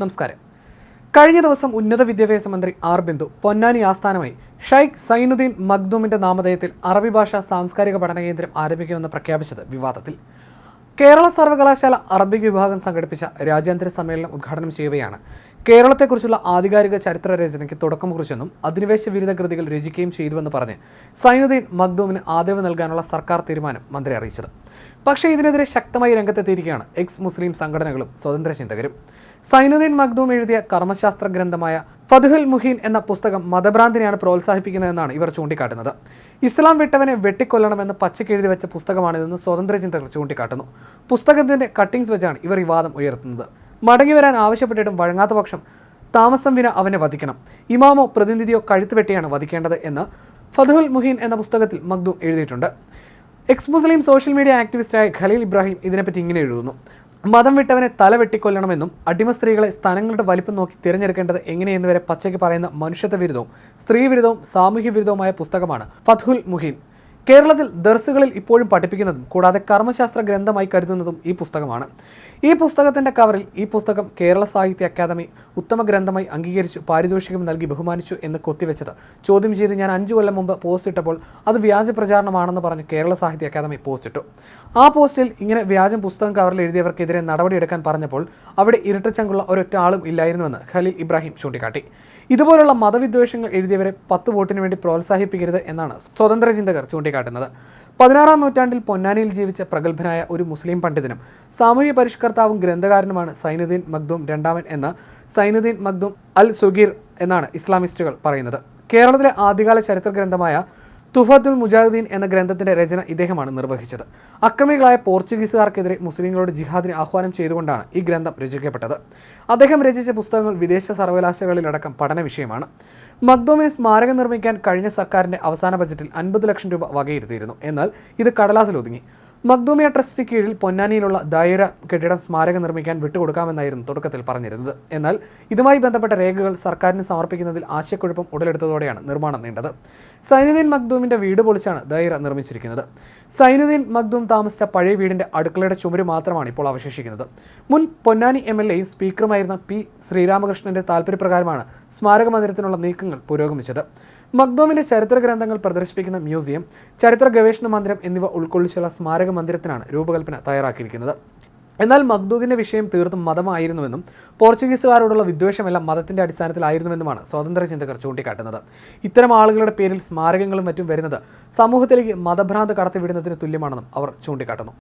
നമസ്കാരം. കഴിഞ്ഞ ദിവസം ഉന്നത വിദ്യാഭ്യാസ മന്ത്രി ആർ ബിന്ദു പൊന്നാനി ആസ്ഥാനമായി ഷൈഖ് സൈനുദ്ദീൻ മഖ്ദൂമിന്റെ നാമധേയത്തിൽ അറബി ഭാഷ സാംസ്കാരിക പഠന കേന്ദ്രം ആരംഭിക്കുമെന്ന് പ്രഖ്യാപിച്ചത് വിവാദത്തിൽ. കേരള സർവകലാശാല അറബിക് വിഭാഗം സംഘടിപ്പിച്ച രാജ്യാന്തര സമ്മേളനം ഉദ്ഘാടനം ചെയ്യുകയാണ്. കേരളത്തെക്കുറിച്ചുള്ള ആധികാരിക ചരിത്ര രചനയ്ക്ക് തുടക്കം കുറിച്ചെന്നും അധിനിവേശ വിരുദ്ധ കൃതികൾ രചിക്കുകയും ചെയ്തുവെന്ന് പറഞ്ഞ് സൈനുദ്ദീൻ മഖ്ദൂമിന് ആദരവ് നൽകാനുള്ള സർക്കാർ തീരുമാനം മന്ത്രി അറിയിച്ചത്. പക്ഷേ ഇതിനെതിരെ ശക്തമായി രംഗത്തെത്തിയിരിക്കുകയാണ് എക്സ് മുസ്ലിം സംഘടനകളും സ്വതന്ത്ര ചിന്തകരും. സൈനുദ്ദീൻ മഖ്ദൂം എഴുതിയ കർമ്മശാസ്ത്ര ഗ്രന്ഥമായ ഫതുഹുൽ മുഹീൻ എന്ന പുസ്തകം മതഭ്രാന്തിനെയാണ് പ്രോത്സാഹിപ്പിക്കുന്നതെന്നാണ് ഇവർ ചൂണ്ടിക്കാട്ടുന്നത്. ഇസ്ലാം വിട്ടവനെ വെട്ടിക്കൊല്ലണമെന്ന് പച്ചയ്ക്ക് എഴുതി വെച്ച പുസ്തകമാണിതെന്ന് സ്വതന്ത്ര ചിന്തകർ ചൂണ്ടിക്കാട്ടുന്നു. പുസ്തകത്തിന്റെ കട്ടിങ്സ് വെച്ചാണ് ഇവർ ഈ വാദം ഉയർത്തുന്നത്. മടങ്ങി വരാൻ ആവശ്യപ്പെട്ടിട്ടും വഴങ്ങാത്ത പക്ഷം താമസം വിന അവനെ വധിക്കണം. ഇമാമോ പ്രതിനിധിയോ കഴുത്ത് വെട്ടിയാണ് വധിക്കേണ്ടത് എന്ന് ഫതുഹുൽ മുഹീൻ എന്ന പുസ്തകത്തിൽ മഖ്ദൂം എഴുതിയിട്ടുണ്ട്. എക്സ് മുസ്ലിം സോഷ്യൽ മീഡിയ ആക്ടിവിസ്റ്റായ ഖലീൽ ഇബ്രാഹിം ഇതിനെപ്പറ്റി ഇങ്ങനെ എഴുതുന്നു. മതം വിട്ടവനെ തല വെട്ടിക്കൊല്ലണമെന്നും അടിമ സ്ത്രീകളെ സ്ഥലങ്ങളുടെ വലിപ്പം നോക്കി തിരഞ്ഞെടുക്കേണ്ടത് എങ്ങനെയെന്ന് വരെ പച്ചയ്ക്ക് പറയുന്ന മനുഷ്യത്വ വിരുദ്ധവും സ്ത്രീ വിരുദ്ധവും സാമൂഹ്യ വിരുദ്ധവുമായ പുസ്തകമാണ് ഫത്ഹുൽ മുഹീൻ. കേരളത്തിൽ ദർസുകളിൽ ഇപ്പോഴും പഠിപ്പിക്കുന്നതും കൂടാതെ കർമ്മശാസ്ത്ര ഗ്രന്ഥമായി കരുതുന്നതും ഈ പുസ്തകമാണ്. ഈ പുസ്തകത്തിന്റെ കവറിൽ ഈ പുസ്തകം കേരള സാഹിത്യ അക്കാദമി ഉത്തമ ഗ്രന്ഥമായി അംഗീകരിച്ചു പാരിതോഷികം നൽകി ബഹുമാനിച്ചു എന്ന് കൊത്തിവെച്ചത്. ചോദ്യം ചെയ്ത് ഞാൻ അഞ്ചു കൊല്ലം മുമ്പ് പോസ്റ്റ് ഇട്ടപ്പോൾ അത് വ്യാജ പ്രചാരണമാണെന്ന് പറഞ്ഞ് കേരള സാഹിത്യ അക്കാദമി പോസ്റ്റ് ഇട്ടു. ആ പോസ്റ്റിൽ ഇങ്ങനെ വ്യാജം പുസ്തകം കവറിൽ എഴുതിയവർക്കെതിരെ നടപടിയെടുക്കാൻ പറഞ്ഞപ്പോൾ അവിടെ ഇരട്ടച്ചങ്കുള്ള ഒരൊറ്റ ആളും ഇല്ലായിരുന്നുവെന്ന് ഖലീൽ ഇബ്രാഹിം ചൂണ്ടിക്കാട്ടി. ഇതുപോലുള്ള മതവിദ്വേഷങ്ങൾ എഴുതിയവരെ പത്ത് വോട്ടിന് വേണ്ടി പ്രോത്സാഹിപ്പിക്കരുത് എന്നാണ് സ്വതന്ത്ര ചിന്തകർ ചൂണ്ടിക്കാട്ടുന്നത് പതിനാറാം നൂറ്റാണ്ടിൽ പൊന്നാനിയിൽ ജീവിച്ച പ്രഗത്ഭനായ ഒരു മുസ്ലിം പണ്ഡിതനും സാമൂഹ്യ പരിഷ്കർത്താവും ഗ്രന്ഥകാരനുമാണ് സൈനുദ്ദീൻ മഖ്ദൂം രണ്ടാമൻ എന്ന് സൈനുദ്ദീൻ മഖ്ദൂം അൽ സുഗീർ എന്നാണ് ഇസ്ലാമിസ്റ്റുകൾ പറയുന്നത്. കേരളത്തിലെ ആദ്യകാല ചരിത്ര ഗ്രന്ഥമായ തുഫത്തുൽ മുജാഹിദ്ദീൻ എന്ന ഗ്രന്ഥത്തിന്റെ രചന ഇദ്ദേഹമാണ് നിർവഹിച്ചത്. അക്രമികളായ പോർച്ചുഗീസുകാർക്കെതിരെ മുസ്ലിങ്ങളോട് ജിഹാദിനെ ആഹ്വാനം ചെയ്തുകൊണ്ടാണ് ഈ ഗ്രന്ഥം രചിക്കപ്പെട്ടത്. അദ്ദേഹം രചിച്ച പുസ്തകങ്ങൾ വിദേശ സർവകലാശാലകളിലടക്കം പഠന വിഷയമാണ്. മക്ദോമിന് സ്മാരകം നിർമ്മിക്കാൻ കഴിഞ്ഞ സർക്കാരിന്റെ അവസാന ബജറ്റിൽ അൻപത് ലക്ഷം രൂപ വകയിരുത്തിയിരുന്നു. എന്നാൽ ഇത് കടലാസിൽ ഒതുങ്ങി. മഖ്ദൂമിയ ട്രസ്റ്റിന് കീഴിൽ പൊന്നാനിയിലുള്ള ദൈര കെട്ടിടം സ്മാരകം നിർമ്മിക്കാൻ വിട്ടുകൊടുക്കാമെന്നായിരുന്നു തുടക്കത്തിൽ പറഞ്ഞിരുന്നത്. എന്നാൽ ഇതുമായി ബന്ധപ്പെട്ട രേഖകൾ സർക്കാരിന് സമർപ്പിക്കുന്നതിൽ ആശയക്കുഴപ്പം ഉടലെടുത്തതോടെയാണ് നിർമ്മാണം നീണ്ടത്. സൈനുദ്ദീൻ മഖ്ദൂമിന്റെ വീട് പൊളിച്ചാണ് ദൈര നിർമ്മിച്ചിരിക്കുന്നത്. സൈനുദ്ദീൻ മഖ്ദൂം താമസിച്ച പഴയ വീടിന്റെ അടുക്കളയുടെ ചുമര് മാത്രമാണ് ഇപ്പോൾ അവശേഷിക്കുന്നത്. മുൻ പൊന്നാനി എം എൽ എയും സ്പീക്കറുമായിരുന്ന പി ശ്രീരാമകൃഷ്ണന്റെ താൽപര്യപ്രകാരമാണ് സ്മാരക മന്ദിരത്തിനുള്ള നീക്കങ്ങൾ പുരോഗമിച്ചത്. മഖ്ദൂമിന്റെ ചരിത്ര ഗ്രന്ഥങ്ങൾ പ്രദർശിപ്പിക്കുന്ന മ്യൂസിയം ചരിത്ര ഗവേഷണ മന്ദിരം എന്നിവ ഉൾക്കൊള്ളിച്ചുള്ള സ്മാരക മന്ദിരത്തിനാണ് രൂപകൽപ്പന തയ്യാറാക്കിയിരിക്കുന്നത്. എന്നാൽ മഖ്ദൂദിന്റെ വിഷയം തീർത്തും മതമായിരുന്നുവെന്നും പോർച്ചുഗീസുകാരോടുള്ള വിദ്വേഷമെല്ലാം മതത്തിന്റെ അടിസ്ഥാനത്തിലായിരുന്നുവെന്നുമാണ് സ്വാതന്ത്ര്യ ചിന്തകർ ചൂണ്ടിക്കാട്ടുന്നത്. ഇത്തരം ആളുകളുടെ പേരിൽ സ്മാരകങ്ങളും മറ്റും വരുന്നത് സമൂഹത്തിലേക്ക് മതഭ്രാന്ത് കടത്തിവിടുന്നതിന് തുല്യമാണെന്നും അവർ ചൂണ്ടിക്കാട്ടുന്നു.